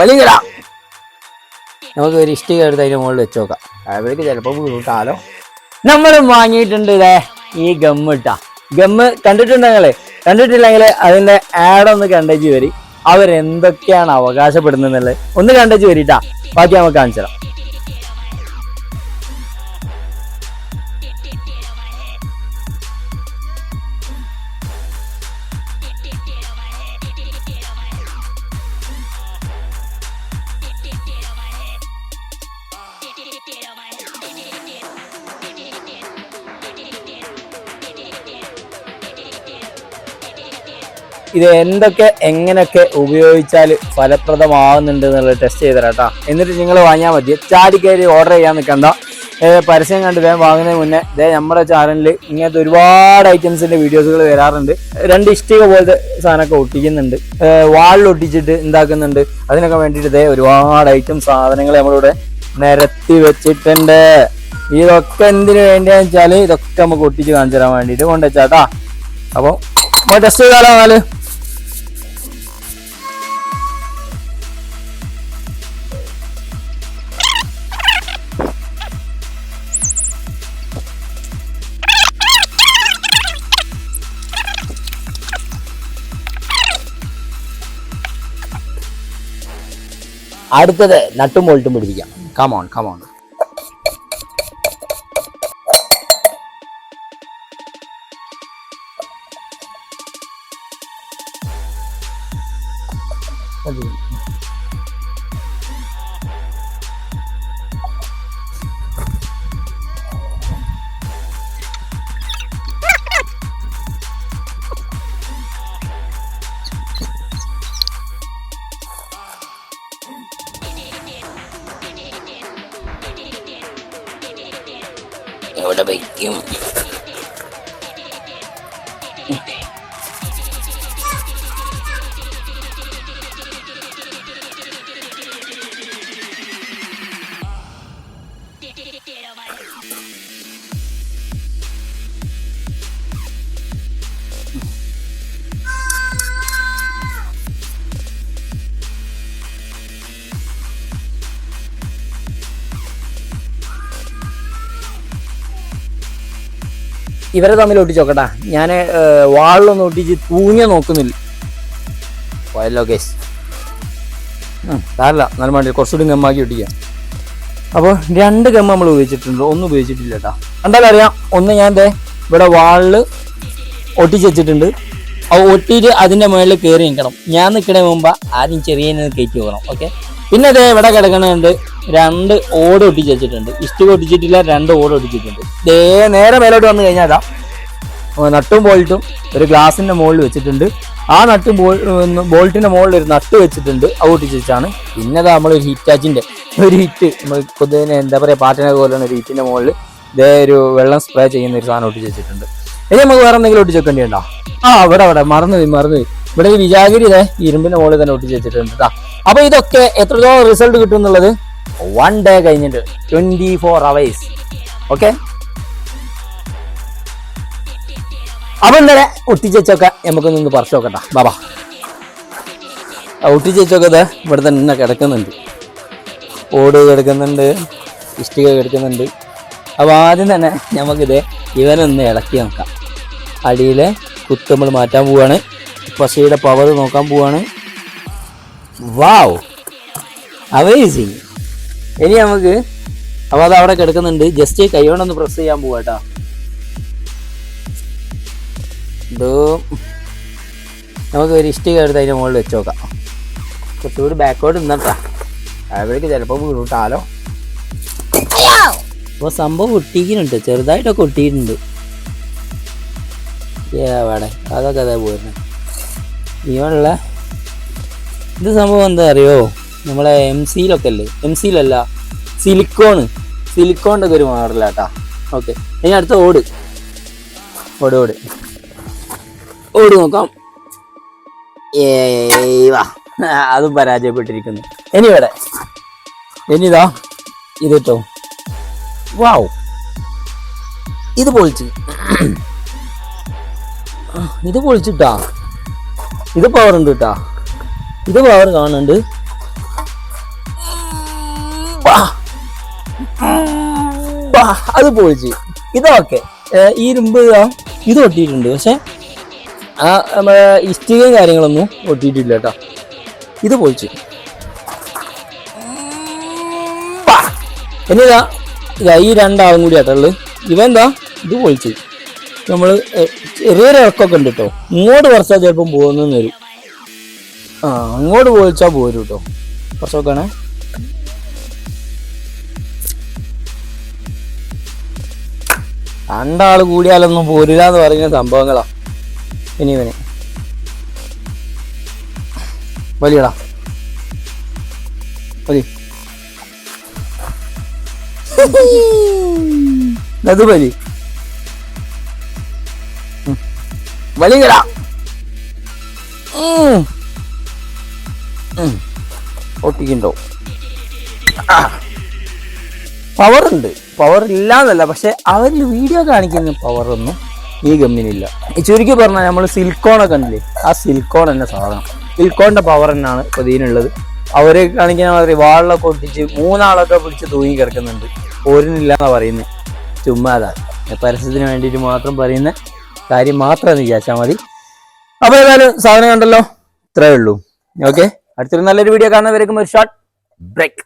വലിയ നമുക്ക് ഒരു ഇഷ്ടിക എടുത്ത് അതിന് മുകളിൽ വെച്ച് നോക്കാം. അവിടേക്ക് ചിലപ്പോൾ വീട്ടാലോ നമ്മൾ വാങ്ങിയിട്ടുണ്ട് ഇതേ ഈ ഗമ്മ് ഇട്ടാ. ഗമ്മ് കണ്ടിട്ടുണ്ടെങ്കിൽ കണ്ടിട്ടില്ലെങ്കിൽ അതിന്റെ ആഡ് ഒന്ന് കണ്ടേച്ച് വരി. അവരെന്തൊക്കെയാണ് അവകാശപ്പെടുന്നത് ഒന്ന് കണ്ടേച്ച് വരിട്ടാ. ബാക്കി നമുക്ക് കാണിച്ചു തരാം. ഇത് എന്തൊക്കെ എങ്ങനെയൊക്കെ ഉപയോഗിച്ചാൽ ഫലപ്രദമാകുന്നുണ്ട് എന്നുള്ളത് ടെസ്റ്റ് ചെയ്ത് തരാം എന്നിട്ട് നിങ്ങൾ വാങ്ങിയാൽ മതി. ചാടി കയറി ഓർഡർ ചെയ്യാൻ നിൽക്കണ്ട. പരസ്യം കണ്ട് വേഗം വാങ്ങുന്നതിന് മുന്നേ ഇതേ നമ്മുടെ ചാനലിൽ ഇങ്ങനത്തെ ഒരുപാട് ഐറ്റംസിന്റെ വീഡിയോസുകൾ വരാറുണ്ട്. രണ്ട് ഇഷ്ടിക പോലത്തെ സാധനമൊക്കെ ഒട്ടിക്കുന്നുണ്ട്. വാളിൽ ഒട്ടിച്ചിട്ട് ഉണ്ടാക്കുന്നുണ്ട് അതിനൊക്കെ വേണ്ടിയിട്ട് ഇതേ ഒരുപാട് ഐറ്റം സാധനങ്ങൾ നമ്മളിവിടെ നിരത്തി വെച്ചിട്ടുണ്ട്. ഇതൊക്കെ എന്തിനു വേണ്ടിയാന്ന് വെച്ചാൽ ഇതൊക്കെ നമുക്ക് ഒട്ടിച്ച് കാണിച്ചു തരാൻ വേണ്ടിയിട്ട് കൊണ്ടുവച്ചാട്ടാ അപ്പം ടെസ്റ്റ് ചെയ്താലോ എന്നാൽ അടുത്തത് നട്ടും ബോൾട്ടും പിടിപ്പിക്കാം കമോൺ കമോൺ എവിടെ உடமைக்கும் ഇവരെ തമ്മിൽ ഒട്ടിച്ചോക്കട്ടാ ഞാൻ വാളിലൊന്നും ഒട്ടിച്ച് തൂങ്ങിയ നോക്കുന്നില്ല. പോയല്ലോ കേസ് സാരല്ല. നല്ല വേണ്ടി കുറച്ചുകൂടി ഗമ്മാക്കി ഒട്ടിക്കാം. അപ്പോൾ രണ്ട് ഗമ്മ നമ്മൾ ഉപയോഗിച്ചിട്ടുണ്ട്. ഒന്നും ഉപയോഗിച്ചിട്ടില്ല കേട്ടോ എന്തായാലും അറിയാം. ഒന്ന് ഞാൻ ദേ ഇവിടെ വാളിൽ ഒട്ടിച്ച് വെച്ചിട്ടുണ്ട്. അത് ഒട്ടിയിട്ട് അതിന്റെ മുകളിൽ കയറി നിൽക്കണം. ഞാൻ നിൽക്കണ മുമ്പ് ആദ്യം ചെറിയ കയറ്റി പോകണം ഓക്കെ പിന്നെ അതേ ഇവിടെ കിടക്കണുണ്ട് രണ്ട് ഓട് ഒട്ടിച്ച് വെച്ചിട്ടുണ്ട് ഇഷ്ടിക ഒട്ടിച്ചിട്ടില്ല രണ്ട് ഓട് ഒട്ടിച്ചിട്ടുണ്ട്. ദേ നേരെ മേലോട്ട് വന്നു കഴിഞ്ഞാൽ അതാ നട്ടും ബോൾട്ടും ഒരു ഗ്ലാസിന്റെ മുകളിൽ വെച്ചിട്ടുണ്ട്. ആ നട്ടും ബോൾ ബോൾട്ടിന്റെ മുകളിൽ ഒരു നട്ട് വെച്ചിട്ടുണ്ട്. അത് ഒട്ടിച്ച് വെച്ചാണ് പിന്നെ നമ്മൾ ഒരു ഹിറ്റാച്ചിന്റെ ഒരു ഹിറ്റ് നമ്മൾ കൊതുകിനെ എന്താ പറയാ പാട്ടിനെ പോലെയാണ് ഒരു ഹിറ്റിന്റെ മുകളിൽ ഇതേ ഒരു വെള്ളം സ്പ്രേ ചെയ്യുന്ന ഒരു സാധനം ഒട്ടിച്ച് വെച്ചിട്ടുണ്ട് ഇനി നമുക്ക് വേറെ എന്തെങ്കിലും ഒട്ടിച്ച് വെക്കേണ്ടിയുണ്ടോ ആ മറന്നു പോയി മറന്നു പോയി. ഇവിടെ ഒരു വിചാഗിരി ഇതേ ഇരുമ്പിന്റെ മുകളിൽ തന്നെ ഒട്ടിച്ച് വെച്ചിട്ടുണ്ട് കേട്ടോ അപ്പൊ ഇതൊക്കെ എത്രത്തോളം റിസൾട്ട് കിട്ടും എന്നുള്ളത് വൺ ഡേ കഴിഞ്ഞിട്ട് ട്വന്റി ഫോർ അവേഴ്സ് ഓക്കെ അപ്പൊ ഇന്നലെ ഒട്ടിച്ചൊക്കെ നമുക്ക് നിന്ന് പറിച്ചു നോക്കട്ടെ. ബാബാ. ഒട്ടിച്ചൊക്കെ ഇത് ഇവിടെ തന്നെ കിടക്കുന്നുണ്ട്. ഓട് കിടക്കുന്നുണ്ട് ഇഷ്ടിക കിടക്കുന്നുണ്ട്. അപ്പോൾ ആദ്യം തന്നെ നമുക്കിത് ഇവനൊന്ന് ഇളക്കി നോക്കാം. അടിയിലെ കുത്ത് നമ്മൾ മാറ്റാൻ പോവാണ്. പശയുടെ പവർ നോക്കാൻ പോവാണ്. വാവ് അമേസിങ് ഇനി നമുക്ക് അപ്പോൾ അത് അവിടെ കിടക്കുന്നുണ്ട്. ജസ്റ്റ് കൈകൊണ്ടൊന്ന് പ്രസ് ചെയ്യാൻ പോവാട്ടോ ഇത് നമുക്ക് ഒരു ഇഷ്ടിക എടുത്ത് അതിന്റെ മുകളിൽ വെച്ച് നോക്കാം. കുറച്ചുകൂടി ബാക്കോട്ട് നിന്നട്ടാ അവിടേക്ക് ചിലപ്പോൾ വീട്ടാലോ അപ്പോൾ സംഭവം ഒട്ടിക്കുന്നുണ്ട്. ചെറുതായിട്ടൊക്കെ ഒട്ടിയിട്ടുണ്ട്. അതൊക്കെ അതാ പോയിരുന്നു ഇവനുള്ള ഇത് സംഭവം എന്താ അറിയോ? നമ്മളെ എം സിയിലൊക്കെ അല്ലേ എം സിയിലല്ല സിലിക്കോണ് സിലിക്കോണിന്റെ ഒക്കെ ഒരു മോഡലാട്ടാ. ഓക്കെ ഇനി അടുത്ത ഓട്. ഓട് ഓട്. ഓട് നോക്കാം. ഏവാ അതും പരാജയപ്പെട്ടിരിക്കുന്നു. ഇനി ഇവിടെ. ഇനിതാ ഇത്. കേട്ടോ വാവ് ഇത് പൊളിച്ച്. ഇത് പൊളിച്ചിട്ടാ. ഇത് പവർ ഉണ്ട് കേട്ടാ ഇത് പവർ കാണുന്നുണ്ട്. അത് പൊളിച്ച്. ഇതൊക്കെ ഈ ഇരുമ്പ് ഇതാ, ഒട്ടിയിട്ടുണ്ട്. പക്ഷെ ആ ഇഷ്ടികയും കാര്യങ്ങളൊന്നും ഒട്ടിയിട്ടില്ല കേട്ടോ. ഇത് പൊളിച്ച്. ചെയ്യും എന്താ ഈ രണ്ടാളും കൂടി ആട്ടുള്ളു ഇവെന്താ ഇത് പൊളിച്ച്. നമ്മൾ ചെറിയൊരു ഇറക്കമൊക്കെ ഉണ്ട് കേട്ടോ. ഇങ്ങോട്ട് കുറച്ചാൽ ചിലപ്പം പോകുന്നു വരും. ആ അങ്ങോട്ട് പോയിച്ചാൽ പോരും കേട്ടോ കുറച്ചൊക്കെ ആണേ രണ്ടാൾ കൂടിയാലൊന്നും പോരില്ല എന്ന് പറയുന്ന സംഭവങ്ങളാ. ഇനി ഇവന്. വലിയടാ. വലി. അത്. വലിയടാ. ഒട്ടിക്കുണ്ടോ ഉം. പവർ ഉണ്ട് പവർ ഇല്ലാന്നല്ല പക്ഷെ അവരിൽ വീഡിയോ കാണിക്കുന്ന പവർ ഒന്നും ഈ ഗമ്മിനില്ല ചുരുക്കി പറഞ്ഞാൽ നമ്മൾ സിൽക്കോണൊക്കെ ഉണ്ടല്ലേ ആ സിൽക്കോൺ തന്നെ സാധനം. സിൽക്കോണിന്റെ പവർ തന്നെയാണ് ഇപ്പൊ ഇതിനുള്ളത്. അവരെ കാണിക്കുന്ന മാതിരി വാളിലൊക്കെ ഒട്ടിച്ച് മൂന്നാളൊക്കെ പിടിച്ച് തൂങ്ങി കിടക്കുന്നുണ്ട്. പോരുന്നില്ല പറയുന്നത് ചുമ്മാതാ. പരസ്യത്തിന് വേണ്ടിയിട്ട് മാത്രം പറയുന്ന കാര്യം മാത്രം വിചാരിച്ചാൽ മതി. അപ്പൊ ഏതായാലും സാധനം കണ്ടല്ലോ? ഇത്രയേ ഉള്ളൂ. ഓക്കെ? അടുത്തൊരു നല്ലൊരു വീഡിയോ കാണുന്നവരേക്കും ഒരു ഷോർട്ട് ബ്രേക്ക്